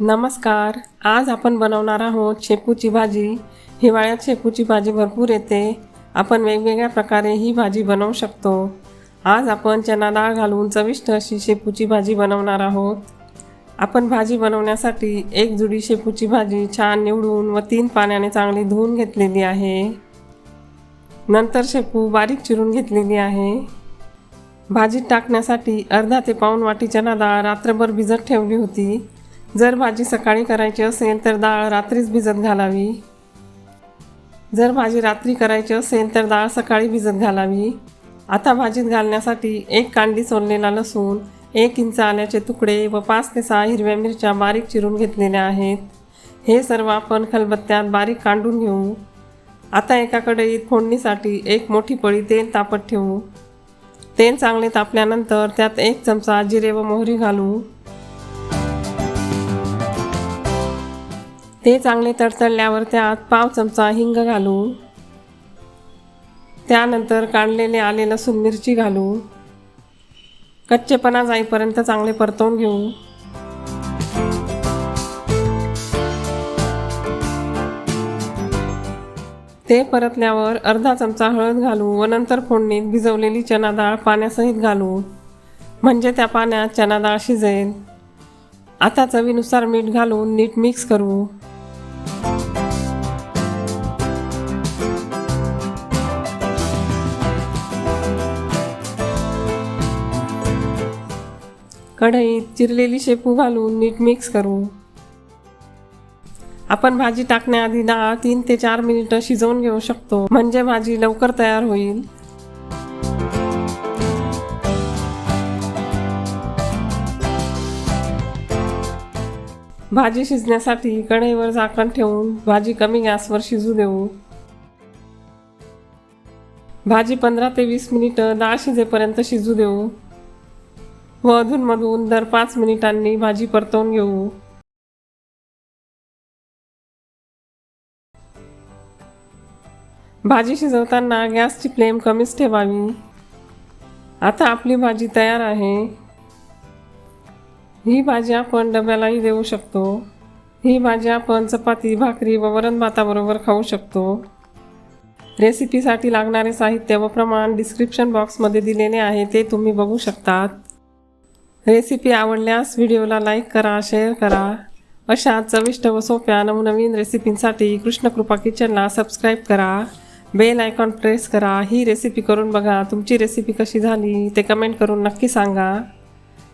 नमस्कार. आज आपण बनवणार आहोत शेपूची भाजी. हिवाळ्यात शेपूची भाजी भरपूर येते. आपण वेगवेगळ्या प्रकारे ही भाजी बनवू शकतो. आज आपण चना डाळ घालून चविष्ट अशी शेपूची भाजी बनवणार आहोत. आपण भाजी बनवण्यासाठी एक जुडी शेपूची भाजी छान निवडून व तीन पाण्याने चांगली धुवून घेतलेली आहे. नंतर शेपू बारीक चिरून घेतलेली आहे. भाजीत टाकण्यासाठी अर्धा ते पाऊण वाटी चना डाळ रात्रभर भिजत ठेवली होती. जर भाजी सकाळी करायची असेल तर डाळ रात्रीच भिजत घालावी. जर भाजी रात्री करायची असेल तर डाळ सकाळी भिजत घालावी. आता भाजीत घालण्यासाठी एक कांडी सोललेला लसूण एक इंच आल्याचे तुकडे व पाच ते सहा हिरव्या मिरच्या बारीक चिरून घेतलेल्या आहेत. हे सर्व आपण खलबत्त्यात बारीक कांडून घेऊ. आता एका कढईत फोडणीसाठी एक मोठी पळी तेल तापत ठेवू. तेल चांगले तापल्यानंतर त्यात एक चमचा जिरे व मोहरी घालू. ते चांगले तडतडल्यावर त्यात पाव चमचा हिंग घालू त्यानंतर काढलेले आले लसूण मिरची घालू कच्चेपणा जाईपर्यंत चांगले परतवून घेऊ ते परतल्यावर अर्धा चमचा हळद घालू व नंतर फोडणीत भिजवलेली चना डाळ पाण्यासहित घालू म्हणजे त्या पाण्यात चना डाळ शिजेल. आता चवीनुसार मीठ घालून नीट मिक्स करू. कढईत चिरलेली शेपू घालून नीट मिक्स करू. आपण भाजी टाकण्याआधी दहा तीन ते चार मिनिटं शिजवून घेऊ शकतो. म्हणजे भाजी लवकर तयार होईल. भाजी शिजण्यासाठी कढईवर झाकण ठेवून भाजी कमी गॅसवर शिजू देऊ. भाजी पंधरा ते वीस मिनिटं डाळ शिजेपर्यंत शिजू देऊ. व अधूनमधून दर पाच मिनिटांनी भाजी परतवून घेऊ. भाजी शिजवताना गॅसची फ्लेम कमीच ठेवावी. आता आपली भाजी तयार आहे. ही भाजी आपण डब्यालाही देऊ शकतो. ही भाजी आपण चपाती भाकरी व वरण भाताबरोबर खाऊ शकतो. रेसिपीसाठी लागणारे साहित्य व प्रमाण डिस्क्रिप्शन बॉक्समध्ये दिलेले आहे ते तुम्ही बघू शकतात. रेसिपी आवडल्यास व्हिडिओला लाईक करा शेअर करा. अशा चविष्ट व सोप्या नवनवीन रेसिपींसाठी कृष्णकृपा किचनला सबस्क्राईब करा. बेल आयकॉन प्रेस करा. ही रेसिपी करून बघा तुमची रेसिपी कशी झाली ते कमेंट करून नक्की सांगा.